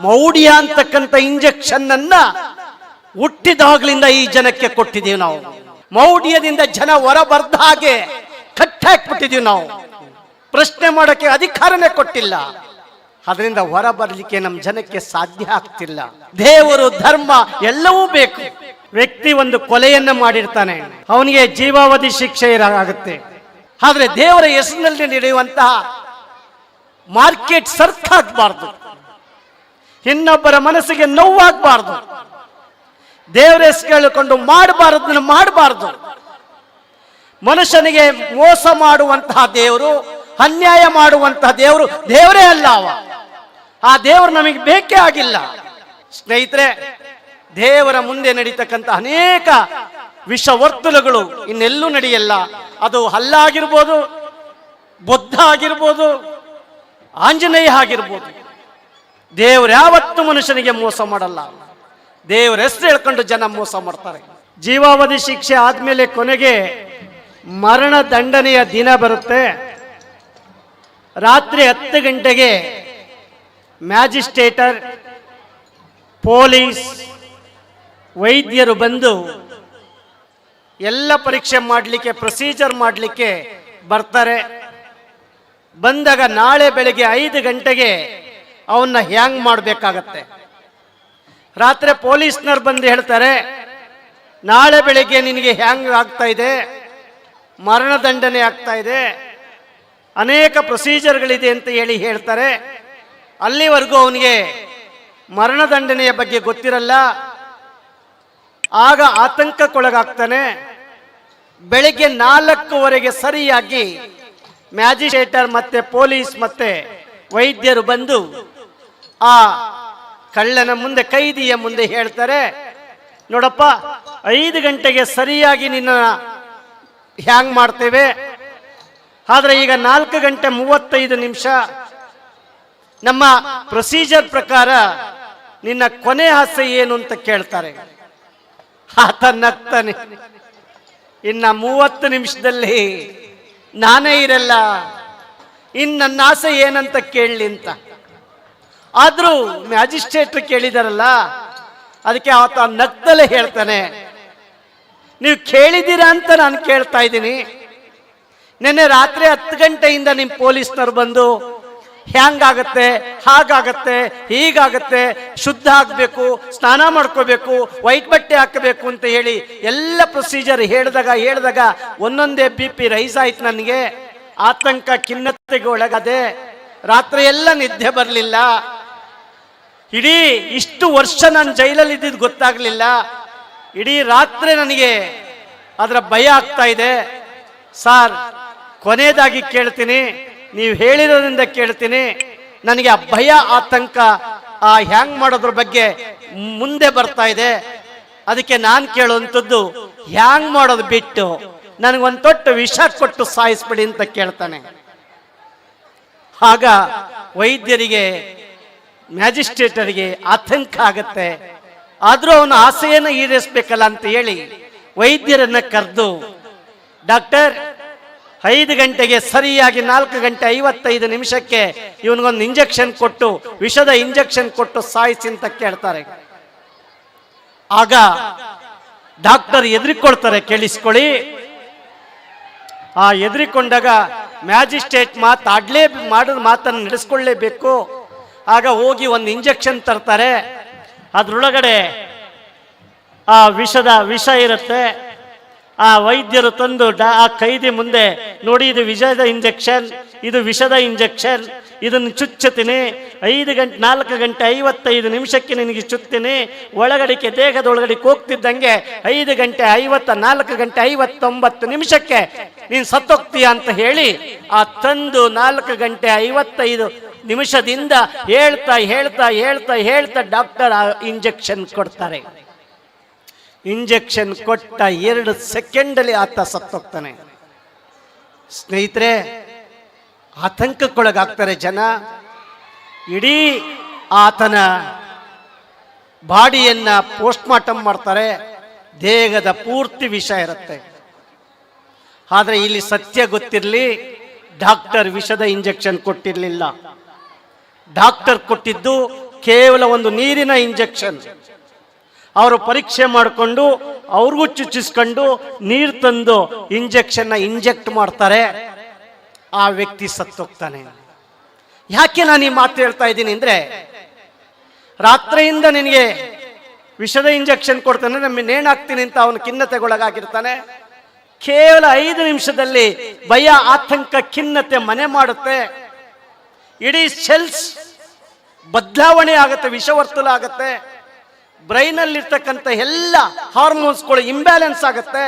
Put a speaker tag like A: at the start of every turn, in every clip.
A: ಮೌಢ್ಯ ಅಂತಕ್ಕಂಥ ಇಂಜೆಕ್ಷನ್ ಅನ್ನ ಹುಟ್ಟಿದಾಗ್ಲಿಂದ ಈ ಜನಕ್ಕೆ ಕೊಟ್ಟಿದ್ದೀವಿ ನಾವು. ಮೌಢ್ಯದಿಂದ ಜನ ಹೊರ ಬರ್ದ ಹಾಗೆ ಕಟ್ಟಾಕ್ಬಿಟ್ಟಿದೀವಿ ನಾವು. ಪ್ರಶ್ನೆ ಮಾಡೋಕೆ ಅಧಿಕಾರನೇ ಕೊಟ್ಟಿಲ್ಲ. ಅದರಿಂದ ಹೊರ ಬರಲಿಕ್ಕೆ ನಮ್ಮ ಜನಕ್ಕೆ ಸಾಧ್ಯ ಆಗ್ತಿಲ್ಲ. ದೇವರು, ಧರ್ಮ ಎಲ್ಲವೂ ಬೇಕು. ವ್ಯಕ್ತಿ ಒಂದು ಕೊಲೆಯನ್ನ ಮಾಡಿರ್ತಾನೆ. ಅವನಿಗೆ ಜೀವಾವಧಿ ಶಿಕ್ಷೆ ಇರಾಗುತ್ತೆ ಆದ್ರೆ ದೇವರ ಹೆಸರಿನಲ್ಲಿ ನಡೆಯುವಂತಹ ಮಾರ್ಕೆಟ್ ಸರ್ಕ್ ಇನ್ನೊಬ್ಬರ ಮನಸ್ಸಿಗೆ ನೋವಾಗಬಾರ್ದು. ದೇವರ ಕೇಳಿಕೊಂಡು ಮಾಡಬಾರದನ್ನು ಮಾಡಬಾರ್ದು. ಮನುಷ್ಯನಿಗೆ ಮೋಸ ಮಾಡುವಂತಹ ದೇವರು, ಅನ್ಯಾಯ ಮಾಡುವಂತಹ ದೇವರು ದೇವರೇ ಅಲ್ಲ ಅವ. ಆ ದೇವರು ನಮಗೆ ಬೇಕೇ ಆಗಿಲ್ಲ. ಸ್ನೇಹಿತರೆ, ದೇವರ ಮುಂದೆ ನಡೀತಕ್ಕಂಥ ಅನೇಕ ವಿಷವರ್ತುಲಗಳು ಇನ್ನೆಲ್ಲೂ ನಡೆಯಲ್ಲ. ಅದು ಹಲ್ಲಾಗಿರ್ಬೋದು, ಬುದ್ಧ ಆಗಿರ್ಬೋದು, ಆಂಜನೇಯ ಆಗಿರ್ಬೋದು. ದೇವರು ಯಾವತ್ತೂ ಮನುಷ್ಯನಿಗೆ ಮೋಸ ಮಾಡಲ್ಲ. ದೇವ್ರ ಹೆಸರು ಹೇಳ್ಕೊಂಡು ಜನ ಮೋಸ ಮಾಡ್ತಾರೆ. ಜೀವಾವಧಿ ಶಿಕ್ಷೆ ಆದ್ಮೇಲೆ ಕೊನೆಗೆ ಮರಣ ದಂಡನೆಯ ದಿನ ಬರುತ್ತೆ. ರಾತ್ರಿ ಹತ್ತು ಗಂಟೆಗೆ ಮ್ಯಾಜಿಸ್ಟ್ರೇಟರ್, ಪೊಲೀಸ್, ವೈದ್ಯರು ಬಂದು ಎಲ್ಲ ಪರೀಕ್ಷೆ ಮಾಡಲಿಕ್ಕೆ, ಪ್ರೊಸೀಜರ್ ಮಾಡಲಿಕ್ಕೆ ಬರ್ತಾರೆ. ಬಂದಾಗ ನಾಳೆ ಬೆಳಿಗ್ಗೆ ಐದು ಗಂಟೆಗೆ ಅವನ್ನ ಹ್ಯಾಂಗ್ ಮಾಡಬೇಕಾಗತ್ತೆ? ರಾತ್ರಿ ಪೊಲೀಸ್ನವ್ರು ಬಂದು ಹೇಳ್ತಾರೆ, ನಾಳೆ ಬೆಳಿಗ್ಗೆ ನಿನಗೆ ಹ್ಯಾಂಗ್ ಆಗ್ತಾ ಇದೆ? ಮರಣದಂಡನೆ ಆಗ್ತಾ ಇದೆ? ಅನೇಕ ಪ್ರೊಸೀಜರ್ಗಳಿದೆ ಅಂತ ಹೇಳಿ ಹೇಳ್ತಾರೆ. ಅಲ್ಲಿವರೆಗೂ ಅವನಿಗೆ ಮರಣದಂಡನೆಯ ಬಗ್ಗೆ ಗೊತ್ತಿರಲ್ಲ. ಆಗ ಆತಂಕಕ್ಕೊಳಗಾಗ್ತಾನೆ. ಬೆಳಿಗ್ಗೆ ನಾಲ್ಕುವರೆಗೆ ಸರಿಯಾಗಿ ಮ್ಯಾಜಿಸ್ಟ್ರೇಟರ್ ಮತ್ತೆ ಪೊಲೀಸ್ ಮತ್ತೆ ವೈದ್ಯರು ಬಂದು ಆ ಕಳ್ಳನ ಮುಂದೆ ಕೈದಿಯ ಮುಂದೆ ಹೇಳ್ತಾರೆ, ನೋಡಪ್ಪ, ಐದು ಗಂಟೆಗೆ ಸರಿಯಾಗಿ ನಿನ್ನ ಹ್ಯಾಂಗ್ ಮಾಡ್ತೇವೆ? ಆದರೆ ಈಗ ನಾಲ್ಕು ಗಂಟೆ ಮೂವತ್ತೈದು ನಿಮಿಷ, ನಮ್ಮ ಪ್ರೊಸೀಜರ್ ಪ್ರಕಾರ ನಿನ್ನ ಕೊನೆ ಆಸೆ ಏನು ಅಂತ ಕೇಳ್ತಾರೆ. ಆತ ನಗ್ತಾನೆ ಇನ್ನ ಮೂವತ್ತು ನಿಮಿಷದಲ್ಲಿ ನಾನೇ ಇರಲ್ಲ. ಇನ್ನು ನನ್ನ ಆಸೆ ಏನಂತ ಕೇಳಲಿ ಅಂತ. ಆದ್ರೂ ಮ್ಯಾಜಿಸ್ಟ್ರೇಟ್ ಕೇಳಿದಾರಲ್ಲ, ಅದಕ್ಕೆ ಆತ ನಗ್ದಲ್ಲೇ ಹೇಳ್ತಾನೆ. ನೀವು ಕೇಳಿದ್ದೀರಾ ಅಂತ ನಾನು ಕೇಳ್ತಾ ಇದ್ದೀನಿ. ನಿನ್ನೆ ರಾತ್ರಿ ಹತ್ತು ಗಂಟೆಯಿಂದ ನಿಮ್ಮ ಪೊಲೀಸ್ನವ್ರು ಬಂದು, ಹ್ಯಾಂಗಾಗತ್ತೆ, ಹಾಗಾಗತ್ತೆ, ಹೀಗಾಗತ್ತೆ, ಶುದ್ಧ ಆಗಬೇಕು, ಸ್ನಾನ ಮಾಡ್ಕೋಬೇಕು, ವೈಟ್ ಬಟ್ಟೆ ಹಾಕಬೇಕು ಅಂತ ಹೇಳಿ ಎಲ್ಲ ಪ್ರೊಸೀಜರ್ ಹೇಳಿದಾಗ ಹೇಳಿದಾಗ ಒಂದೊಂದೇ ಬಿ ಪಿ ರೈಸ್ ಆಯ್ತು ನನಗೆ. ಆತಂಕ ಖಿನ್ನತೆಗೆ ಒಳಗದೆ ರಾತ್ರಿ ಎಲ್ಲ ನಿದ್ದೆ ಬರಲಿಲ್ಲ. ಇಡೀ ಇಷ್ಟು ವರ್ಷ ನಾನು ಜೈಲಲ್ಲಿ ಇದ್ದಿದ್ದು ಗೊತ್ತಾಗ್ಲಿಲ್ಲ. ಇಡೀ ರಾತ್ರಿ ನನಗೆ ಅದರ ಭಯ ಆಗ್ತಾ ಇದೆ. ಸಾರ್, ಕೊನೆಯದಾಗಿ ಕೇಳ್ತೀನಿ. ನೀವು ಹೇಳಿರೋದ್ರಿಂದ ಕೇಳ್ತೀನಿ. ನನಗೆ ಆ ಭಯ, ಆತಂಕ, ಆ ಹ್ಯಾಂಗ್ ಮಾಡೋದ್ರ ಬಗ್ಗೆ ಮುಂದೆ ಬರ್ತಾ ಇದೆ. ಅದಕ್ಕೆ ನಾನು ಕೇಳುವಂಥದ್ದು, ಹ್ಯಾಂಗ್ ಮಾಡೋದು ಬಿಟ್ಟು ನನಗೊಂದು ತೊಟ್ಟು ವಿಷ ಕೊಟ್ಟು ಸಾಯಿಸ್ಬಿಡಿ ಅಂತ ಕೇಳ್ತಾನೆ. ಆಗ ವೈದ್ಯರಿಗೆ ಮ್ಯಾಜಿಸ್ಟ್ರೇಟರಿಗೆ ಆತಂಕ ಆಗತ್ತೆ. ಆದರೂ ಅವನ ಆಸೆಯನ್ನು ಈಡೇರಿಸ್ಬೇಕಲ್ಲ ಅಂತ ಹೇಳಿ ವೈದ್ಯರನ್ನ ಕರೆದು, ಡಾಕ್ಟರ್, ಐದು ಗಂಟೆಗೆ ಸರಿಯಾಗಿ ನಾಲ್ಕು ಗಂಟೆ ಐವತ್ತೈದು ನಿಮಿಷಕ್ಕೆ ಇವನಿಗೊಂದು ಇಂಜೆಕ್ಷನ್ ಕೊಟ್ಟು, ವಿಷದ ಇಂಜೆಕ್ಷನ್ ಕೊಟ್ಟು ಸಾಯಿಸಿ ಅಂತ ಕೇಳ್ತಾರೆ. ಆಗ ಡಾಕ್ಟರ್ ಎದ್ರಿಕೊಳ್ತಾರೆ, ಕೇಳಿಸ್ಕೊಳ್ಳಿ. ಆ ಎದ್ರಿಕೊಂಡಾಗ ಮ್ಯಾಜಿಸ್ಟ್ರೇಟ್ ಮಾತಾಡ್ಲೇ ಮಾಡಿದ ಮಾತನ್ನು ನಡೆಸ್ಕೊಳ್ಳೇಬೇಕು. ಆಗ ಹೋಗಿ ಒಂದು ಇಂಜೆಕ್ಷನ್ ತರ್ತಾರೆ. ಅದರೊಳಗಡೆ ಆ ವಿಷದ ವಿಷ ಇರುತ್ತೆ. ಆ ವೈದ್ಯರು ತಂದು ಆ ಕೈದಿ ಮುಂದೆ ನೋಡಿ, ಇದು ವಿಷದ ಇಂಜೆಕ್ಷನ್ ಇದು ವಿಷದ ಇಂಜೆಕ್ಷನ್ ಇದನ್ನು ಚುಚ್ಚುತ್ತೀನಿ. ಐದು ಗಂಟೆ ನಾಲ್ಕು ಗಂಟೆ ಐವತ್ತೈದು ನಿಮಿಷಕ್ಕೆ ನಿನಗೆ ಚುತ್ತೀನಿ ದೇಹದ ಒಳಗಡೆ ಹೋಗ್ತಿದ್ದಂಗೆ ಐದು ಗಂಟೆ ಐವತ್ತ, ನಾಲ್ಕು ಗಂಟೆ ಐವತ್ತೊಂಬತ್ತು ನಿಮಿಷಕ್ಕೆ ನೀನು ಸತ್ತೋಗ್ತೀಯ ಅಂತ ಹೇಳಿ, ಆ ತಂದು ನಾಲ್ಕು ಗಂಟೆ ಐವತ್ತೈದು ನಿಮಿಷದಿಂದ ಹೇಳ್ತಾ ಹೇಳ್ತಾ ಹೇಳ್ತಾ ಹೇಳ್ತಾ ಡಾಕ್ಟರ್ ಇಂಜೆಕ್ಷನ್ ಕೊಡ್ತಾರೆ. ಇಂಜೆಕ್ಷನ್ ಕೊಟ್ಟ ಎರಡು ಸೆಕೆಂಡಲ್ಲಿ ಆತ ಸತ್ತೋಗ್ತಾನೆ. ಸ್ನೇಹಿತರೆ, ಆತಂಕಕ್ಕೊಳಗಾಗ್ತಾರೆ ಜನ. ಇಡೀ ಆತನ ಬಾಡಿಯನ್ನ ಪೋಸ್ಟ್ ಮಾರ್ಟಮ್ ಮಾಡ್ತಾರೆ. ದೇಹದ ಪೂರ್ತಿ ವಿಷ ಇರುತ್ತೆ. ಆದರೆ ಇಲ್ಲಿ ಸತ್ಯ ಗೊತ್ತಿರಲಿ, ಡಾಕ್ಟರ್ ವಿಷದ ಇಂಜೆಕ್ಷನ್ ಕೊಟ್ಟಿರಲಿಲ್ಲ. ಡಾಕ್ಟರ್ ಕೊಟ್ಟಿದ್ದು ಕೇವಲ ಒಂದು ನೀರಿನ ಇಂಜೆಕ್ಷನ್. ಅವರು ಪರೀಕ್ಷೆ ಮಾಡಿಕೊಂಡು, ಅವ್ರಿಗೂ ಚುಚ್ಚಿಸ್ಕೊಂಡು ನೀರು ತಂದು ಇಂಜೆಕ್ಷನ್ನ ಇಂಜೆಕ್ಟ್ ಮಾಡ್ತಾರೆ. ಆ ವ್ಯಕ್ತಿ ಸತ್ತೋಗ್ತಾನೆ. ಯಾಕೆ ನಾನು ಈ ಮಾತು ಹೇಳ್ತಾ ಇದ್ದೀನಿ ಅಂದ್ರೆ, ರಾತ್ರಿಯಿಂದ ನಿನಗೆ ವಿಷದ ಇಂಜೆಕ್ಷನ್ ಕೊಡ್ತಾನೆ ನಮ್ಮ ನೇಣಾಗ್ತೀನಿ ಅಂತ ಅವನು ಖಿನ್ನತೆಗೊಳಗಾಗಿರ್ತಾನೆ. ಕೇವಲ ಐದು ನಿಮಿಷದಲ್ಲಿ ಭಯ, ಆತಂಕ, ಖಿನ್ನತೆ ಮನೆ ಮಾಡುತ್ತೆ. ಇಡೀ ಸೆಲ್ಸ್ ಬದಲಾವಣೆ ಆಗುತ್ತೆ ವಿಷವರ್ತುಲ ಆಗುತ್ತೆ. ಬ್ರೈನಲ್ಲಿರ್ತಕ್ಕಂಥ ಎಲ್ಲ ಹಾರ್ಮೋನ್ಸ್ಗಳು ಇಂಬ್ಯಾಲೆನ್ಸ್ ಆಗುತ್ತೆ.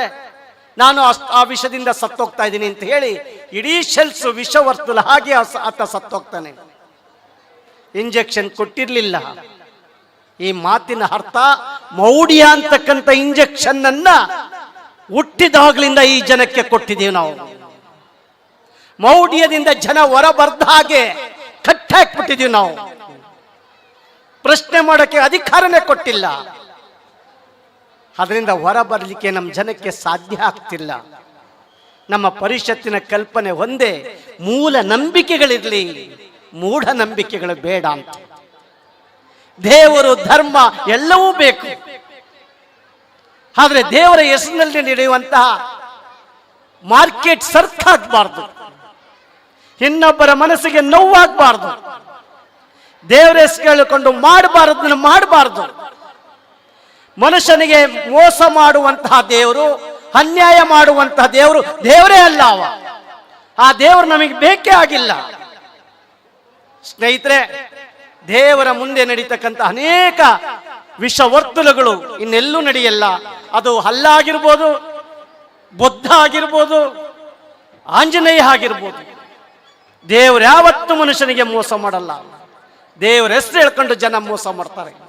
A: ನಾನು ಆ ವಿಷದಿಂದ ಸತ್ತೋಗ್ತಾ ಇದ್ದೀನಿ ಅಂತ ಹೇಳಿ ಇಡೀ ಸೆಲ್ಸ್ ವಿಷವರ್ತುಲ ಹಾಗೆ ಆತ ಸತ್ತೋಗ್ತಾನೆ. ಇಂಜೆಕ್ಷನ್ ಕೊಟ್ಟಿರಲಿಲ್ಲ. ಈ ಮಾತಿನ ಅರ್ಥ ಮೌಢ್ಯ ಅಂತಕ್ಕಂಥ ಇಂಜೆಕ್ಷನ್ ಅನ್ನ ಹುಟ್ಟಿದಾಗ್ಲಿಂದ ಈ ಜನಕ್ಕೆ ಕೊಟ್ಟಿದ್ದೀವಿ ನಾವು. ಮೌಢ್ಯದಿಂದ ಜನ ಹೊರ ಬರ್ದ ಹಾಗೆ ಕಟ್ಟಾಕ್ಬಿಟ್ಟಿದೀವಿ ನಾವು. ಪ್ರಶ್ನೆ ಮಾಡೋಕ್ಕೆ ಅಧಿಕಾರನೇ ಕೊಟ್ಟಿಲ್ಲ. ಅದರಿಂದ ಹೊರ ಬರಲಿಕ್ಕೆ ನಮ್ಮ ಜನಕ್ಕೆ ಸಾಧ್ಯ ಆಗ್ತಿಲ್ಲ. ನಮ್ಮ ಪರಿಷತ್ತಿನ ಕಲ್ಪನೆ ಒಂದೇ, ಮೂಲ ನಂಬಿಕೆಗಳಿರಲಿ, ಮೂಢ ನಂಬಿಕೆಗಳು ಬೇಡ ಅಂತ. ದೇವರು ಧರ್ಮ ಎಲ್ಲವೂ ಬೇಕು. ಆದರೆ ದೇವರ ಹೆಸರಿನಲ್ಲಿ ನಡೆಯುವಂತಹ ಮಾರ್ಕೆಟ್ ಸರ್ಕ್ ಇನ್ನೊಬ್ಬರ ಮನಸ್ಸಿಗೆ ನೋವಾಗಬಾರ್ದು. ದೇವರ ಕೇಳಿಕೊಂಡು ಮಾಡಬಾರದನ್ನು ಮಾಡಬಾರ್ದು. ಮನುಷ್ಯನಿಗೆ ಮೋಸ ಮಾಡುವಂತಹ ದೇವರು, ಅನ್ಯಾಯ ಮಾಡುವಂತಹ ದೇವರು ದೇವರೇ ಅಲ್ಲ ಅವ. ಆ ದೇವರು ನಮಗೆ ಬೇಕೇ ಆಗಿಲ್ಲ. ಸ್ನೇಹಿತರೆ, ದೇವರ ಮುಂದೆ ನಡೀತಕ್ಕಂಥ ಅನೇಕ ವಿಷವರ್ತುಲಗಳು ಇನ್ನೆಲ್ಲೂ ನಡೆಯಲ್ಲ. ಅದು ಹಲ್ಲಾಗಿರ್ಬೋದು, ಬುದ್ಧ ಆಗಿರ್ಬೋದು, ಆಂಜನೇಯ ಆಗಿರ್ಬೋದು. ದೇವರು ಯಾವತ್ತು ಮನುಷ್ಯನಿಗೆ ಮೋಸ ಮಾಡಲ್ಲ. ದೇವ್ರ ಹೆಸರು ಹೇಳ್ಕೊಂಡು ಜನ ಮೋಸ ಮಾಡ್ತಾರೆ.